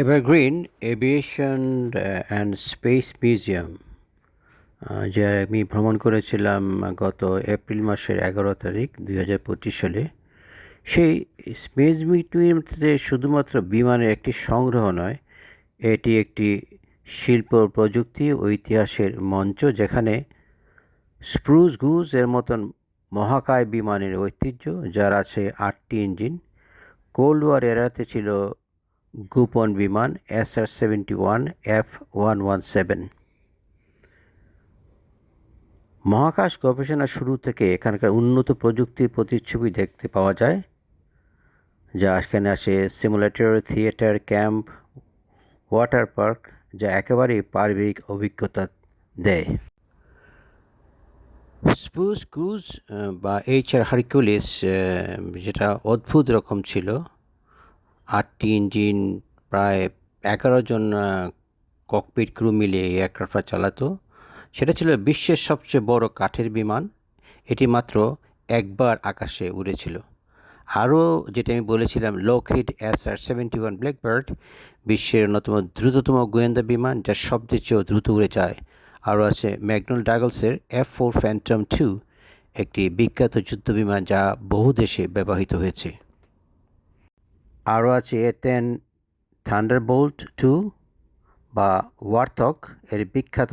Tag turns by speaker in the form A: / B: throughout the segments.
A: Evergreen aviation and space museum যে আমি ভ্রমণ করেছিলাম গত এপ্রিল মাসের এগারো তারিখ দুই হাজার পঁচিশ সালে, সেই স্পেস মিউজিয়ামটিতে শুধুমাত্র বিমানের একটি সংগ্রহ নয়, এটি একটি শিল্প প্রযুক্তি ও ইতিহাসের মঞ্চ যেখানে স্প্রুজ গুজ এর মতন মহাকায় বিমানের ঐতিহ্য, যার আছে আটটি ইঞ্জিন, কোল্ড ওয়ার এরাতে ছিল গোপন বিমান S R seventy one F one one seven. মহাকাশ গবেষণা শুরু থেকে এখানকার উন্নত প্রযুক্তির প্রতিচ্ছবি দেখতে পাওয়া যায়, যা এখানে আসে simulator theatre camp water park যা একেবারেই পারিবারিক অভিজ্ঞতা দেয়। স্পুস গুজ বা এইচ আর হারকিউলিস যেটা অদ্ভুত রকম ছিল আটটি ইঞ্জিন, প্রায় এগারো জন ককপিট ক্রু মিলিয়ে এই এয়ারক্রাফটটা চালাতো। সেটা ছিল বিশ্বের সবচেয়ে বড় কাঠের বিমান। এটি মাত্র একবার আকাশে উড়েছিল। আরও যেটা আমি বলেছিলাম Lockheed S R seventy one Blackbird বিশ্বের অন্যতম দ্রুততম গোয়েন্দা বিমান যা শব্দের চেয়েও দ্রুত উড়ে যায়। আরও আছে ম্যাগনল ডাগলসের এফ ফোর ফ্যান্টম টু একটি বিখ্যাত যুদ্ধ বিমান যা বহু দেশে ব্যবহৃত হয়েছে। আরও আছে এ টেন থান্ডারবোল্ট টু বা ওয়ার্থক, এর বিখ্যাত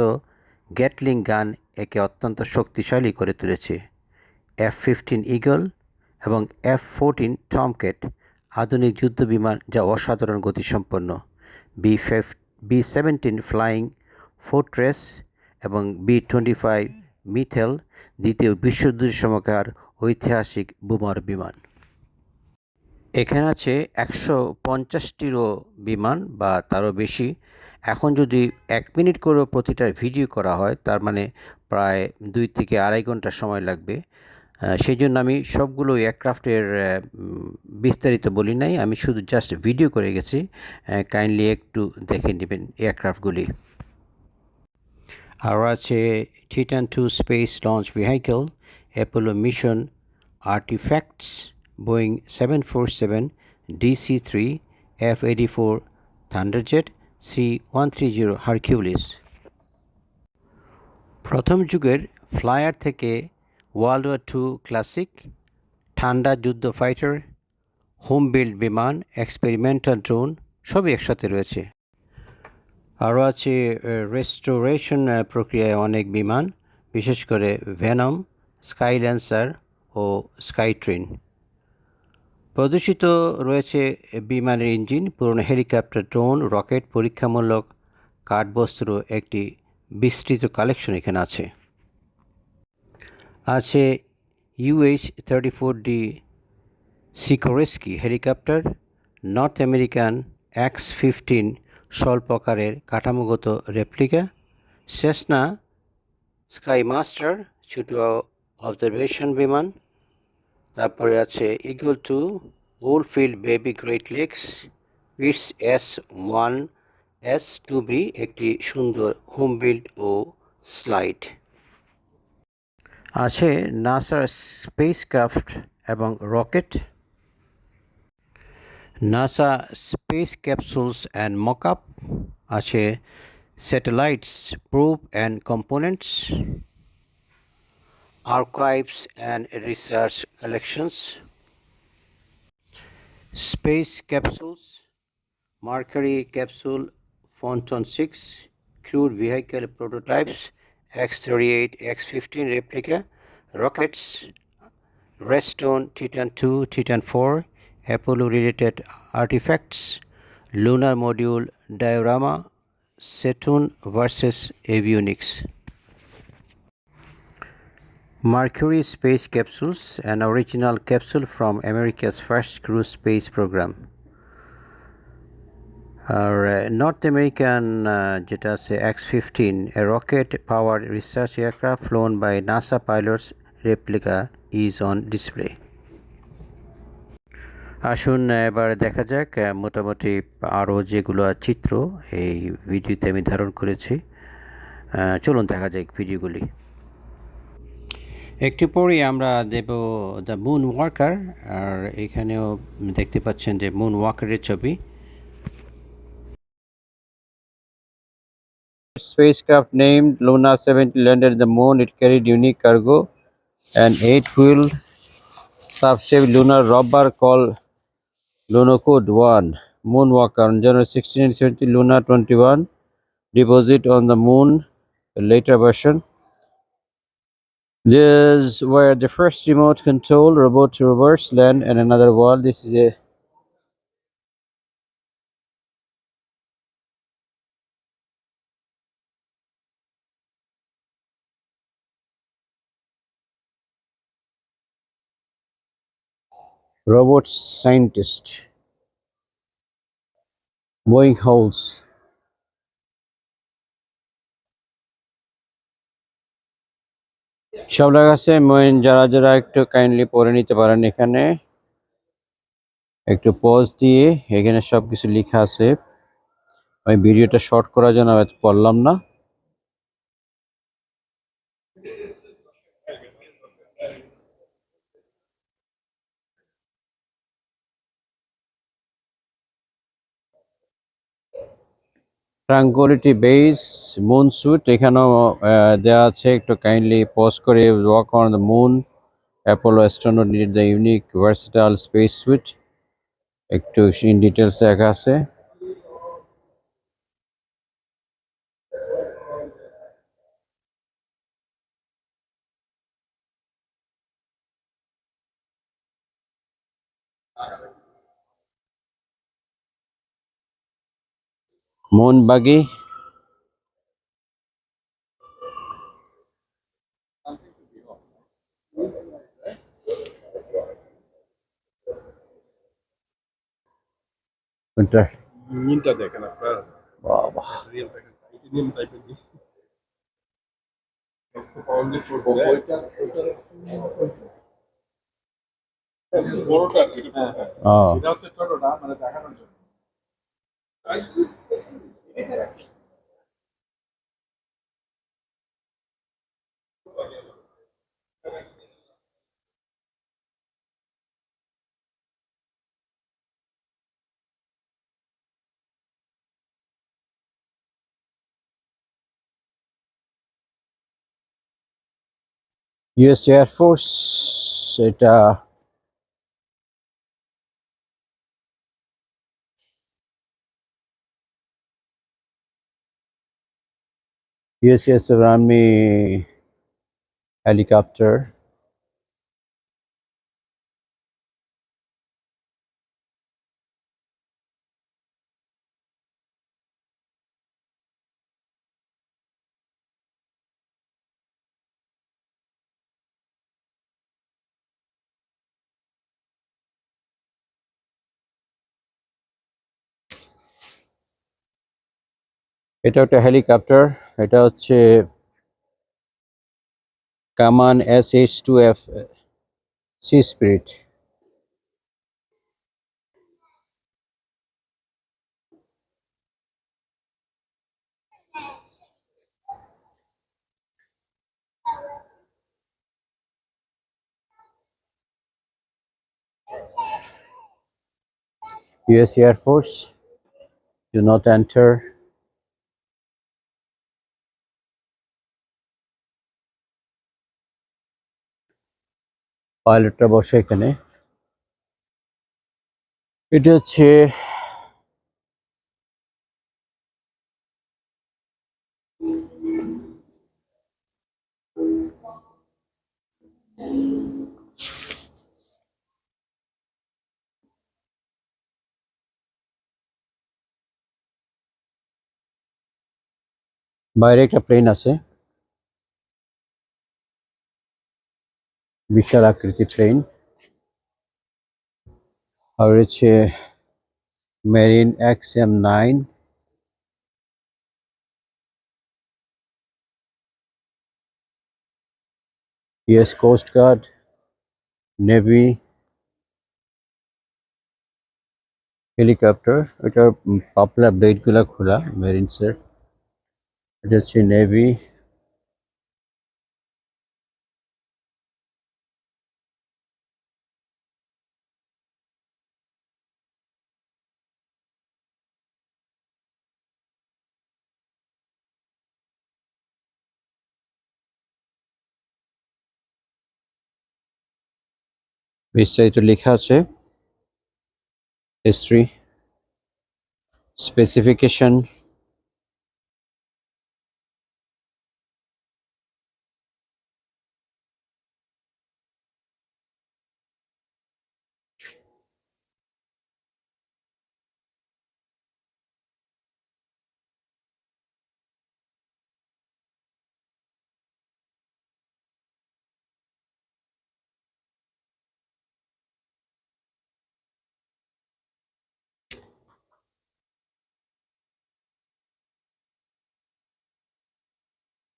A: গ্যাটলিং গান একে অত্যন্ত শক্তিশালী করে তুলেছে। এফ ফিফটিন ইগল এবং এফ ফোরটিন টমকেট আধুনিক যুদ্ধ বিমান যা অসাধারণ গতিসম্পন্ন। বি ফেফ, বি সেভেন্টিন ফ্লাইং ফোর্ট্রেস এবং বি টোয়েন্টি ফাইভ মিথেল দ্বিতীয় বিশ্বযুদ্ধের সময়কার ঐতিহাসিক বোমার বিমান। এখানে আছে একশো পঞ্চাশটিরও বিমান বা তারও বেশি। এখন যদি এক মিনিট করেও প্রতিটার ভিডিও করা হয়, তার মানে প্রায় দুই থেকে আড়াই ঘণ্টা সময় লাগবে। সেই জন্য আমি সবগুলো এয়ারক্রাফটের বিস্তারিত বলি নাই, আমি শুধু জাস্ট ভিডিও করে গেছি। কাইন্ডলি একটু দেখে নেবেন এয়ারক্রাফটগুলি। আরও আছে Titan two space launch vehicle Apollo mission artefacts Boeing seven four seven DC three F eighty four Thunderjet C one three zero Hercules প্রথম যুগের ফ্লায়ার থেকে ওয়ার্ল্ড ওয়ার টু ক্লাসিক ঠান্ডা যুদ্ধ ফাইটার হোম বিল্ড বিমান experimental drone সবই একসাথে রয়েছে। আরও আছে রেস্টোরেশন প্রক্রিয়ায় অনেক বিমান, বিশেষ করে ভেনম স্কাইল্যান্সার ও স্কাই ট্রেন প্রদূষিত রয়েছে বিমানের ইঞ্জিন, পুরনো হেলিকপ্টার, ড্রোন, রকেট, পরীক্ষামূলক কাঠবস্ত্র, একটি বিস্তৃত কালেকশন এখানে আছে। আছে UH thirty four D Sikorsky helicopter, North American X fifteen স্বল্পকারের কাঠামোগত রেপ্লিকা, সেসনা স্কাই মাস্টার ছোটো অবজারভেশন বিমান তারপরে আছে Eagle two ওলফিল্ড baby Great Lakes it's S one S two B একটি সুন্দর হোম বিল্ড ও স্লাইড আছে নাসার স্পেস ক্রাফট এবং rocket NASA space capsules and mockup আছে satellites proof and components archives and research collections, space capsules, Mercury capsule Photon 6, crewed vehicle prototypes, X-38, X-15 replica, rockets, Redstone, Titan 2, Titan 4, Apollo-related artifacts, lunar module diorama, Saturn versus avionics. Mercury space capsules, an original capsule from America's first crew space program. আর North American যেটা আছে X fifteen A rocket power research aircraft flown by NASA pilots replica is on display আসুন এবার দেখা যাক মোটামুটি আরও যেগুলো চিত্র এই ভিডিওতে আমি ধারণ করেছি। চলুন দেখা যাক ভিডিওগুলি। একটু পরেই আমরা দেব দ্য মুন ওয়ার্কার আর এখানেও দেখতে পাচ্ছেন যে মুন ওয়াকারের ছবি spacecraft named Luna 70 landed the moon. It carried unique cargo and eight-wheeled subshaped lunar rover called Lunokhod 1. Moonwalker on January 16 and 17, Luna 21 deposit on the moon, a later version. These were the first remote control robot rovers land in another world. This is a robot scientist. Boeing holes. সব লাগাছে main যারা যারা একটু kindly পরে নিতে পারেন এখানে। একটু pause দিয়ে এখানে সব কিছু লেখা আছে। আমি ভিডিওটা শর্ট করার জন্য পড়লাম না। ট্রাঙ্কুলিটি বেস মুন সুট এখানেও দেওয়া আছে, একটু কাইন্ডলি পজ করে walk on the moon Apollo astronaut need the unique versatile space suit একটু ইন ডিটেলস দেখা আছে। মুন বাগি কোনটা
B: নিমটা দেখেন আপনার
A: বাবা
B: রিয়েল দেখেন এটি নিম টাইপের জিনিস পাওয়ারলি ফোর্স ওইটা বড়টা এটা
A: ও
B: এটা হচ্ছে ছোটটা মানে দেখানোর জন্য
A: ইউএস এয়ারফোর্স এটা USS Army helicopter এটা একটা হেলিকপ্টার, এটা হচ্ছে Kaman S H two F, sea spirit. US Air Force, do not enter. পাইলটরা বসে এখানে। এটা হচ্ছে বাইরে একটা প্লেন আছে। বিশাল আকৃতির ট্রেন আর রয়েছে marine X M nine US Coast Guard navy helicopter এটার পাপলা ব্লেডগুলো খোলা মেরিনসের এটা হচ্ছে নেভি বিস্তারিত লেখা আছে। হিস্ট্রি স্পেসিফিকেশন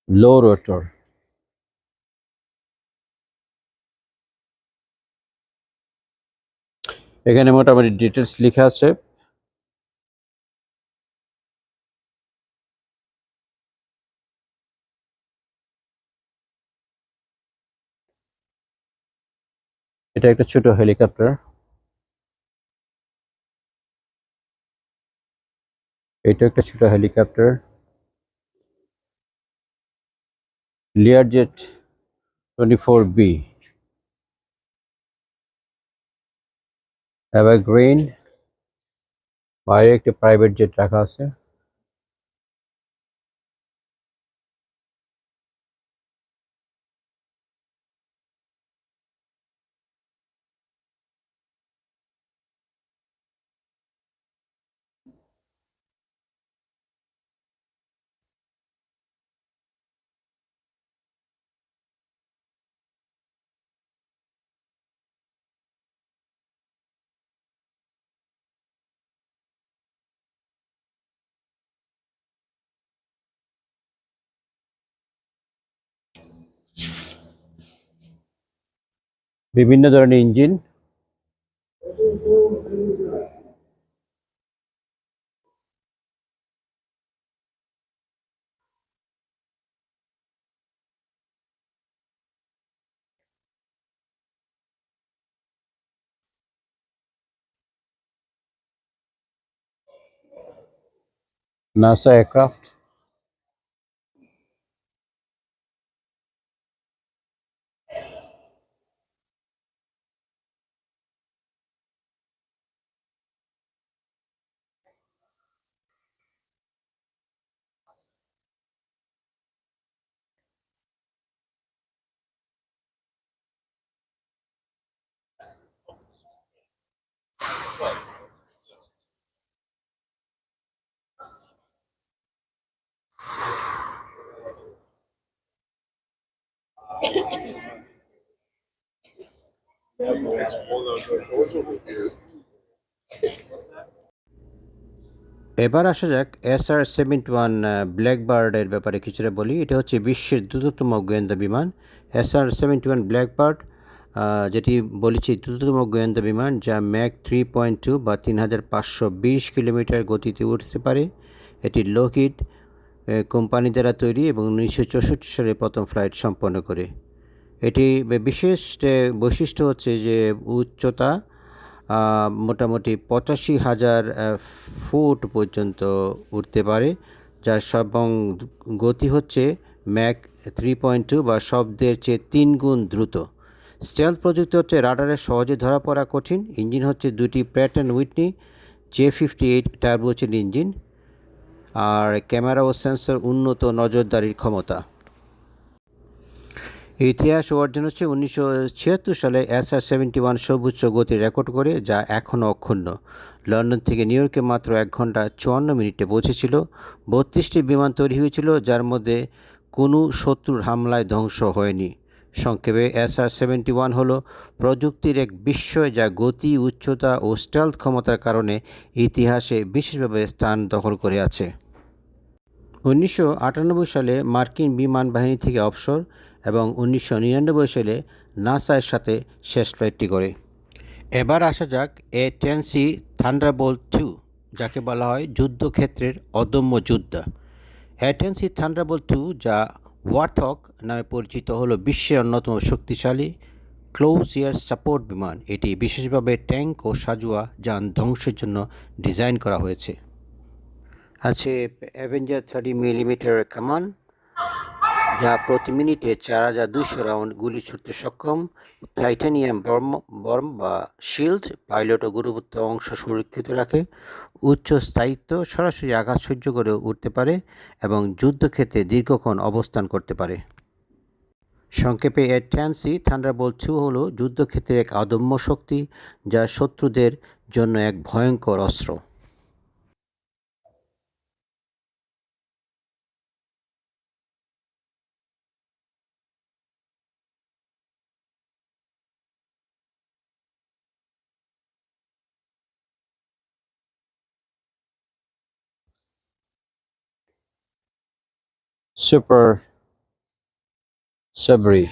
A: লো রোটর এখানে মোটামুটি ডিটেলস লেখা আছে। এটা একটা ছোট হেলিকপ্টার এটা একটা ছোট helicopter Learjet twenty four B Evergreen বাইরে একটি প্রাইভেট জেট রাখা আছে বিভিন্ন ধরনের ইঞ্জিন। NASA aircraft এবার আসা যাক এস আর সেভেন্টি ওয়ান ব্ল্যাকবার্ডের ব্যাপারে কিছুটা বলি। এটা হচ্ছে বিশ্বের দ্রুততম গোয়েন্দা বিমান। S R seventy one Blackbird যেটি বলেছি দ্রুততম গোয়েন্দা বিমান, যা ম্যাক থ্রি পয়েন্ট টু বা তিন হাজার পাঁচশো বিশ কিলোমিটার গতিতে উঠতে পারে। এটি লোকিড কোম্পানি দ্বারা তৈরি এবং উনিশশো চৌষট্টি সালে প্রথম ফ্লাইট সম্পন্ন করে। এটি বিশেষ বৈশিষ্ট্য হচ্ছে যে উচ্চতা মোটামুটি পঁচাশি হাজার ফুট পর্যন্ত উঠতে পারে, যার সব গতি হচ্ছে ম্যাক থ্রি পয়েন্ট টু বা শব্দের চেয়ে তিন গুণ দ্রুত। স্টেল প্রযুক্তি হচ্ছে রাডারে সহজে ধরা পড়া কঠিন, ইঞ্জিন হচ্ছে দুটি pattern Whitney J fifty eight turbojet engine আর ক্যামেরা ও সেন্সর উন্নত নজরদারির ক্ষমতা। ইতিহাস অর্জন হচ্ছে উনিশশো ছিয়াত্তর সালে এস আর সেভেন্টি ওয়ান সর্বোচ্চ গতি রেকর্ড করে, যা এখনও অক্ষুণ্ণ। লন্ডন থেকে নিউ ইয়র্কে মাত্র এক ঘণ্টা চুয়ান্ন মিনিটে পৌঁছেছিল। বত্রিশটি বিমান তৈরি হয়েছিল, যার মধ্যে কোনো শত্রুর হামলায় ধ্বংস হয়নি। সংক্ষেপে, এস আর সেভেন্টি ওয়ান হল প্রযুক্তির এক বিস্ময় যা গতি, উচ্চতা ও স্টেলথ ক্ষমতার কারণে ইতিহাসে বিশেষভাবে স্থান দখল করে আছে। উনিশশো আটানব্বই সালে মার্কিন বিমান বাহিনী থেকে অবসর এবং উনিশশো নিরানব্বই সালে নাসার সাথে শেষ ফ্লাইটটি করে। এবার আসা যাক A ten C Thunderbolt two, যাকে বলা হয় যুদ্ধক্ষেত্রের অদম্য যোদ্ধা। A ten C Thunderbolt two, যা ওয়ার্থক নামে পরিচিত হলো বিশ্বের অন্যতম শক্তিশালী ক্লোজ এয়ার সাপোর্ট বিমান। এটি বিশেষভাবে ট্যাঙ্ক ও সাজুয়া যান ধ্বংসের জন্য ডিজাইন করা হয়েছে। আছে অ্যাভেঞ্জার থার্টি মিলিমিটার কামান যা প্রতি মিনিটে চার হাজার দুশো রাউন্ড গুলি ছুটতে সক্ষম। টাইটানিয়াম বর্ম বর্ম বা শিল্ড পাইলট ও গুরুত্ব অংশ সুরক্ষিত রাখে। উচ্চ স্থায়িত্ব সরাসরি আঘাত সহ্য করে উঠতে পারে এবং যুদ্ধক্ষেত্রে দীর্ঘক্ষণ অবস্থান করতে পারে। সংক্ষেপে, এর ট্যান্সি থান্ডারবোল্ট টু হল যুদ্ধক্ষেত্রের এক আদম্য শক্তি যা শত্রুদের জন্য এক ভয়ঙ্কর অস্ত্র। super savory.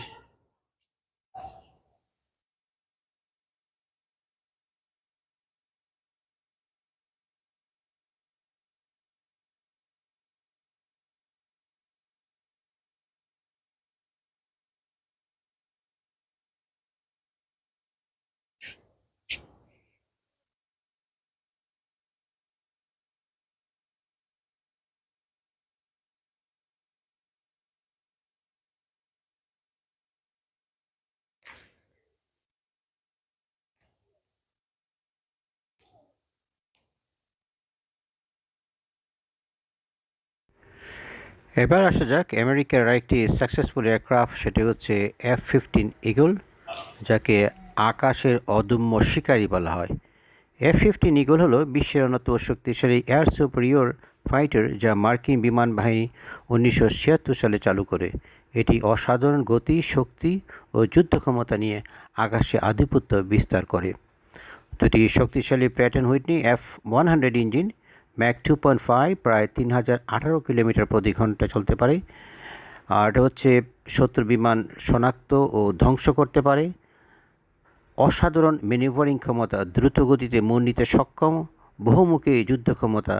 A: এবার আসা যাক, আমেরিকার আরেকটি সাকসেসফুল এয়ারক্রাফট সেটি হচ্ছে এফ ফিফটিন ইগল যাকে আকাশের অদম্য শিকারী বলা হয়। এফ ফিফটিন ইগল হলো বিশ্বের অন্যতম শক্তিশালী এয়ার সুপারিয়র ফাইটার যা মার্কিন বিমান বাহিনী উনিশশো ছিয়াত্তর সালে চালু করে। এটি অসাধারণ গতি, শক্তি ও যুদ্ধ ক্ষমতা নিয়ে আকাশে আধিপত্য বিস্তার করে। দুটি শক্তিশালী pattern Whitney F one hundred engine Mach two point five প্রায় তিন হাজার আঠারো কিলোমিটার প্রতি ঘণ্টা চলতে পারে। আর এটা হচ্ছে শত্রু বিমান শনাক্ত ও ধ্বংস করতে পারে। অসাধারণ ম্যানিভারিং ক্ষমতা দ্রুত গতিতে মন নিতে সক্ষম। বহুমুখী যুদ্ধ ক্ষমতা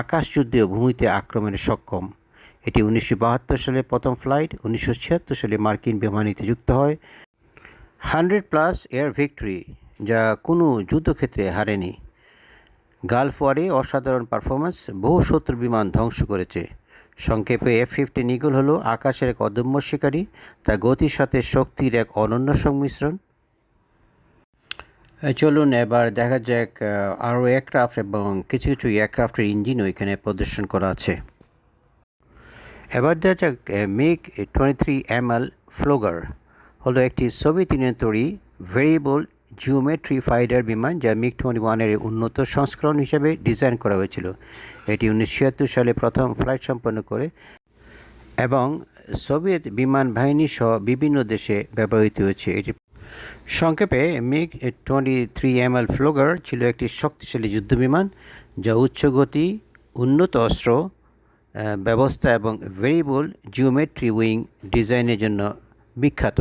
A: আকাশযুদ্ধে ও ভূমিতে আক্রমণে সক্ষম। এটি উনিশশো বাহাত্তর সালে প্রথম ফ্লাইট, উনিশশো ছিয়াত্তর সালে মার্কিন বিমানীতে যুক্ত হয়। হান্ড্রেড প্লাস এয়ার ভিক্টরি, যা কোনো যুদ্ধক্ষেত্রে হারেনি। গালফ ওয়ারে অসাধারণ পারফরমেন্স বহু শত্রু বিমান ধ্বংস করেছে। সংক্ষেপে এফ ফিফটিন ইগল হলো আকাশের এক অদম্য শিকারী তা গতির সাথে শক্তির এক অনন্য সংমিশ্রণ। চলুন এবার দেখা যাক আরও এয়ারক্রাফট এবং কিছু কিছু এয়ারক্রাফটের ইঞ্জিনও এখানে প্রদর্শন করা আছে। এবার দেখা যাক MiG twenty three M L Flogger হলো একটি সোভিয়েত ইউনিয়ন তৈরি ভেরিয়েবল জিওমেট্রি ফাইটার বিমান, যা মিগ টোয়েন্টি ওয়ানের উন্নত সংস্করণ হিসেবে ডিজাইন করা হয়েছিল। এটি উনিশশো ছিয়াত্তর সালে প্রথম ফ্লাইট সম্পন্ন করে এবং সোভিয়েত বিমান বাহিনী সহ বিভিন্ন দেশে ব্যবহৃত হয়েছে। এটি সংক্ষেপে MiG twenty three M L Flogger ছিল একটি শক্তিশালী যুদ্ধবিমান, যা উচ্চ গতি, উন্নত অস্ত্র ব্যবস্থা এবং ভেরিবল জিওমেট্রি উইং ডিজাইনের জন্য বিখ্যাত।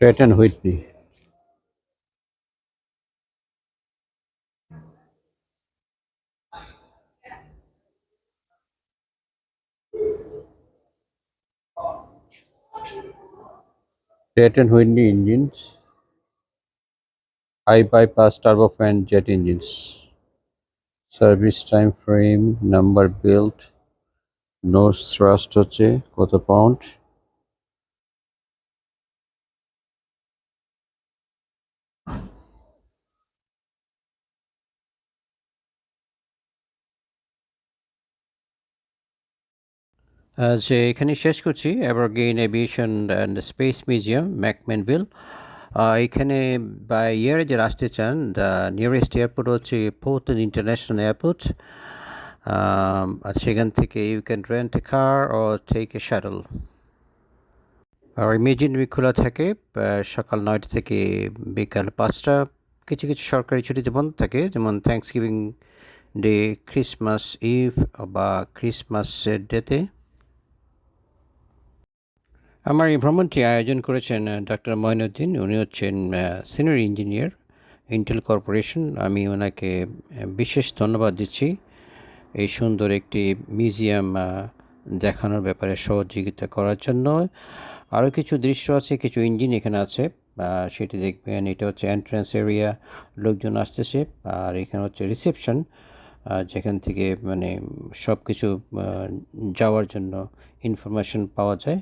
A: Pratt and Whitney. Pratt and Whitney engines, high bypass turbofan jet engines, service time frame, number built, nose thrust হচ্ছে কত পাউন্ড আজ এখানে শেষ করছি। Evergreen aviation and space museum McMinnville এখানে বা ইয়ারে যারা আসতে চান দ্য নিয়ারেস্ট এয়ারপোর্ট হচ্ছে পোর্টন ইন্টারন্যাশনাল এয়ারপোর্ট আর সেখান থেকে you can rent a car O take a shuttle আর ইমিজিয়েটলি খোলা থাকে সকাল নয়টা থেকে বিকাল পাঁচটা। কিছু কিছু সরকারি ছুটিতে বন্ধ থাকে, যেমন Thanksgiving day Christmas Eve বা ক্রিসমাস ডেতে আমার এই ভ্রমণটি আয়োজন করেছেন ডক্টর মঈনুদ্দিন উনি হচ্ছেন সিনিয়র ইঞ্জিনিয়ার, ইন্টেল কর্পোরেশন। আমি ওনাকে বিশেষ ধন্যবাদ দিচ্ছি এই সুন্দর একটি মিউজিয়াম দেখানোর ব্যাপারে সহযোগিতা করার জন্য। আরও কিছু দৃশ্য আছে, কিছু ইঞ্জিন এখানে আছে সেটি দেখবেন। এটা হচ্ছে এন্ট্রান্স এরিয়া লোকজন আসতেছে, আর এখানে হচ্ছে রিসেপশন যেখান থেকে মানে সব কিছু যাওয়ার জন্য ইনফরমেশন পাওয়া যায়।